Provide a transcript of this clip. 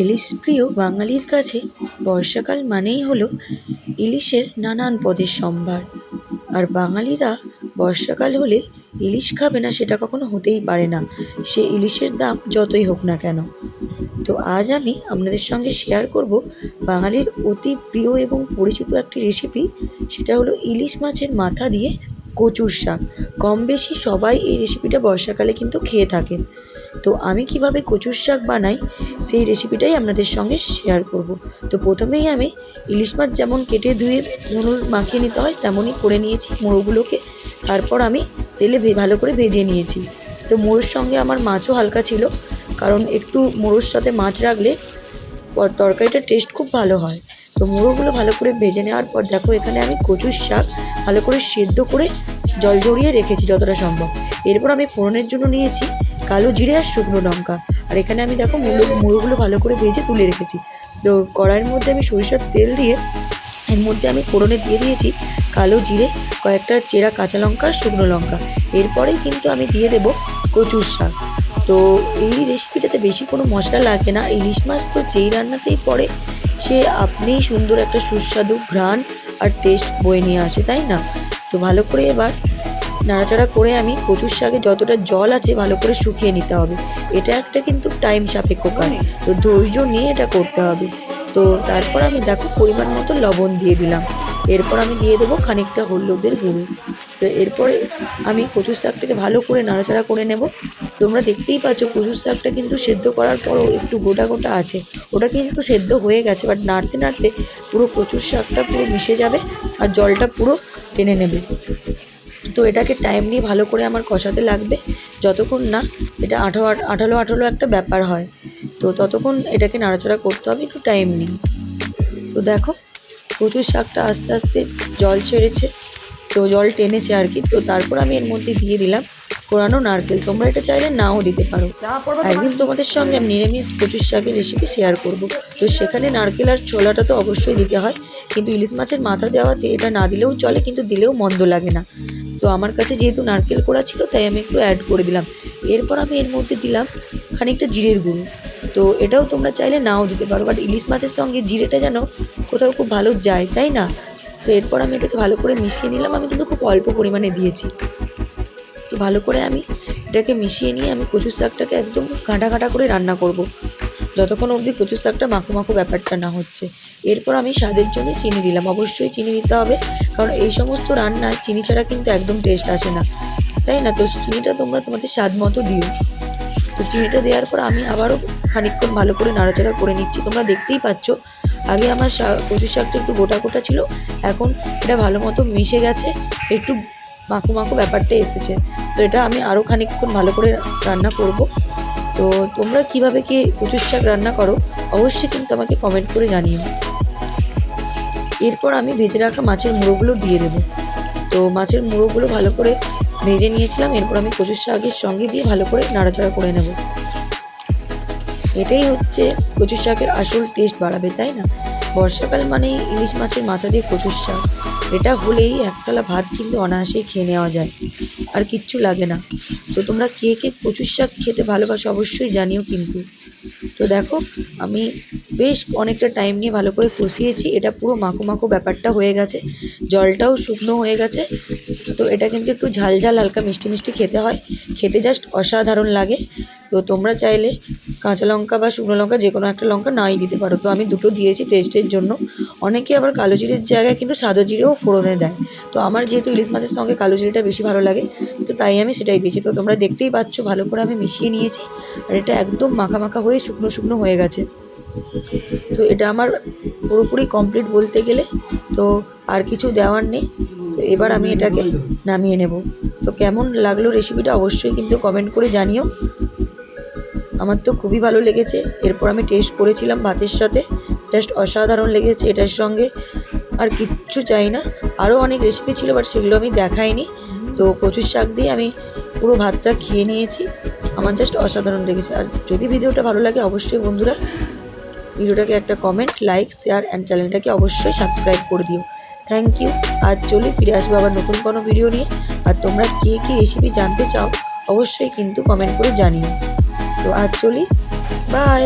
ইলিশ প্রিয় বাঙালির কাছে বর্ষাকাল মানেই হলো ইলিশের নানান পদের সম্ভার। আর বাঙালিরা বর্ষাকাল হলে ইলিশ খাবে না সেটা কখনো হতেই পারে না। সে ইলিশের দাম যতই হোক না কেন। তো আজ আমি আপনাদের সঙ্গে শেয়ার করব বাঙালির অতি প্রিয় এবং পরিচিত একটি রেসিপি সেটা হলো ইলিশ মাছের মাথা দিয়ে কচুর শাক। কম বেশি সবাই এই রেসিপিটা বর্ষাকালে কিন্তু খেয়ে থাকেন। তো আমি কীভাবে কচুর শাক বানাই, সেই রেসিপিটাই আপনাদের সঙ্গে শেয়ার করব। তো প্রথমেই আমি ইলিশ মাছ যেমন কেটে ধুয়ে নুন মাখিয়ে নিতে হয়, তেমনই করে নিয়েছি মোড়োগুলোকে। তারপর আমি তেলে ভালো করে ভেজে নিয়েছি। তো মোড়োর সঙ্গে আমার মাছও হালকা ছিল, কারণ একটু মোড়োর সাথে মাছ রাখলে তরকারিটার টেস্ট খুব ভালো হয়। তো মুড়োগুলো ভালো করে ভেজে নেওয়ার পর দেখো, এখানে আমি কচুর শাক ভালো করে সেদ্ধ করে জল ঝরিয়ে রেখেছি যতটা সম্ভব। এরপর আমি ফোড়নের জন্য নিয়েছি কালো জিরে আর শুকনো লঙ্কা। আর এখানে আমি দেখো মুড়ো মুড়োগুলো ভালো করে ভেজে তুলে রেখেছি। তো কড়াইয়ের মধ্যে আমি সরিষার তেল দিয়ে, এর মধ্যে আমি ফোড়নে দিয়ে দিয়েছি কালো জিরে, কয়েকটা চেরা কাঁচা লঙ্কা আর শুকনো লঙ্কা। এরপরেই কিন্তু আমি দিয়ে দেব কচুর শাক। তো এই রেসিপিটাতে বেশি কোনো মশলা লাগে না। ইলিশ মাছ তো যেই রান্নাতেই পড়ে, সে আপনিই সুন্দর একটা সুস্বাদু ঘ্রাণ আর টেস্ট বয়ে নিয়ে আসে, তাই না? তো ভালো করে এবার নাড়াচাড়া করে আমি কচুর শাকে যতটা জল আছে ভালো করে শুকিয়ে নিতে হবে। এটা একটা কিন্তু টাইম সাপেক্ষ কাজ। তো ধৈর্য নিয়ে এটা করতে হবে। তো তারপর আমি দেখো পরিমাণ মতো লবণ দিয়ে দিলাম। এরপর আমি দিয়ে দেবো খানিকটা হলুদের গুঁড়ো। তো এরপরে আমি কচুর শাকটাকে ভালো করে নাড়াচাড়া করে নেব। তোমরা দেখতেই পাচ্ছ কচুর শাকটা কিন্তু সেদ্ধ করার পরও একটু গোটা গোটা আছে। ওটা কিন্তু সেদ্ধ হয়ে গেছে বাট নাড়তে নাড়তে পুরো কচুর শাকটা পুরো মিশে যাবে আর জলটা পুরো টেনে নেবে। তো এটাকে টাইম নিয়ে ভালো করে আমার কষাতে লাগবে। যতক্ষণ না এটা আঠালো আঠালো আঠালো একটা ব্যাপার হয়। তো ততক্ষণ এটাকে নাড়াচাড়া করতে হবে, একটু টাইম নিয়ে। তো দেখো, কচুর শাকটা আস্তে আস্তে জল ছেড়েছে। তো জল টেনেছে আর কি। তো তারপর আমি এর মধ্যে দিয়ে দিলাম কোরানো নারকেল। তোমরা এটা চাইলে নাও দিতে পারো। একদিন তোমাদের সঙ্গে আমি নিরামিষ কচুর শাকের রেসিপি শেয়ার করব। তো সেখানে নারকেল আর ছোলাটা তো অবশ্যই দিতে হয়। কিন্তু ইলিশ মাছের মাথা দেওয়াতে এটা না দিলেও চলে কিন্তু দিলেও মন্দ লাগে না। তো আমার কাছে যেহেতু নারকেল কোড়া ছিল তাই আমি একটু অ্যাড করে দিলাম। এরপর আমি এর মধ্যে দিলাম খানিকটা জিরের গুঁড়ো। তো এটাও তোমরা চাইলে নাও দিতে পারো। বাট ইলিশ মাছের সঙ্গে জিরেটা যেন কোথাও খুব ভালো যায় তাই না? তো এরপর আমি এটাকে ভালো করে মিশিয়ে নিলাম। আমি কিন্তু খুব অল্প পরিমাণে দিয়েছি। ভালো করে আমি এটাকে মিশিয়ে নিয়ে আমি কচুর শাকটাকে একদম কাঁটা কাঁটা করে রান্না করব। যতক্ষণ অবধি কচুর শাকটা মাখো মাখো ব্যাপারটা না হচ্ছে। এরপর আমি স্বাদের জন্য চিনি দিলাম। অবশ্যই চিনি দিতে হবে, কারণ এই সমস্ত রান্নায় চিনি ছাড়া কিন্তু একদম টেস্ট আসে না। তাই না? তো চিনিটা তোমরা তোমাদের স্বাদ মতো দিও। তো চিনিটা দেওয়ার পর আমি আবারও খানিকক্ষণ ভালো করে নাড়াচাড়া করে নিচ্ছি। তোমরা দেখতেই পাচ্ছ, আগে আমার কচুর শাকটা একটু গোটা গোটা ছিল, এখন এটা ভালো মতো মিশে গেছে। একটু মাখো মাখো ব্যাপারটা এসেছে। তো এটা আমি আরও খানিকক্ষণ ভালো করে রান্না করব। তো তোমরা কীভাবে কি কচুর শাক রান্না করো, অবশ্যই কিন্তু আমাকে কমেন্ট করে জানিও। এরপর আমি ভেজে রাখা মাছের মুড়োগুলো দিয়ে দেবো। তো মাছের মুড়োগুলো ভালো করে ভেজে নিয়েছিলাম, এরপর আমি কচুর শাকের সঙ্গে দিয়ে ভালো করে নাড়াচাড়া করে নেব। এটাই হচ্ছে কচুর শাকের আসল টেস্ট বাড়াবে, তাই না? বর্ষাকাল মানে ইলিশ মাছের মাথা দিয়ে কচুর শাক। এটা হলেই একতলা ভাত কিন্তু অনায়াসেই খেয়ে নেওয়া যায়। আর কিচ্ছু লাগে না। তো তোমরা কে কে কচুর শাক খেতে ভালোবাসো অবশ্যই জানিও কিন্তু। তো দেখো, আমি বেশ অনেকটা টাইম নিয়ে ভালো করে কষিয়েছি। এটা পুরো মাখো মাখো ব্যাপারটা হয়ে গেছে। জলটাও শুকনো হয়ে গেছে। তো এটা কিন্তু একটু ঝাল ঝাল, হালকা মিষ্টি মিষ্টি খেতে হয়। খেতে জাস্ট অসাধারণ লাগে। তো তোমরা চাইলে কাঁচা লঙ্কা বা শুকনো লঙ্কা, যে কোনো একটা লঙ্কা নাই দিতে পারো। তো আমি দুটো দিয়েছি টেস্টের জন্য। অনেকে আবার কালো জিরের জায়গায় কিন্তু সাদা জিরেও ফোড়নে দেয়। তো আমার যেহেতু ইলিশ মাছের সঙ্গে কালো জিরেটা বেশি ভালো লাগে, তো তাই আমি সেটাই দিয়েছি। তো তোমরা দেখতেই পাচ্ছ, ভালো করে আমি মিশিয়ে নিয়েছি। আর এটা একদম মাখা মাখা হয়ে শুকনো শুকনো হয়ে গেছে। তো এটা আমার পুরোপুরি কমপ্লিট বলতে গেলে, তো আর কিছু দেওয়ার নেই। তো এবার আমি এটাকে নামিয়ে নেব। তো কেমন লাগল রেসিপিটা অবশ্যই কিন্তু কমেন্ট করে জানিও। আমার তো খুবই ভালো লেগেছে। এরপর আমি টেস্ট করেছিলাম ভাতের সাথে। জাস্ট অসাধারণ লেগেছে এটার সঙ্গে। আর কিচ্ছু চাই না। আরও অনেক রেসিপি ছিল বাট সেগুলো আমি দেখাইনি। তো কচুর শাক দিয়ে আমি পুরো ভাতটা খেয়ে নিয়েছি। আমার জাস্ট অসাধারণ লেগেছে। আর যদি ভিডিওটা ভালো লাগে, অবশ্যই বন্ধুরা ভিডিওটাকে একটা কমেন্ট লাইক শেয়ার অ্যান্ড চ্যানেলটাকে অবশ্যই সাবস্ক্রাইব করে দিও। থ্যাংক ইউ আর চলে ফিরে আসব আবার নতুন কোনো ভিডিও নিয়ে। আর তোমরা কে কী রেসিপি জানতে চাও, অবশ্যই কিন্তু কমেন্ট করে জানিও। তো আর চলি বাই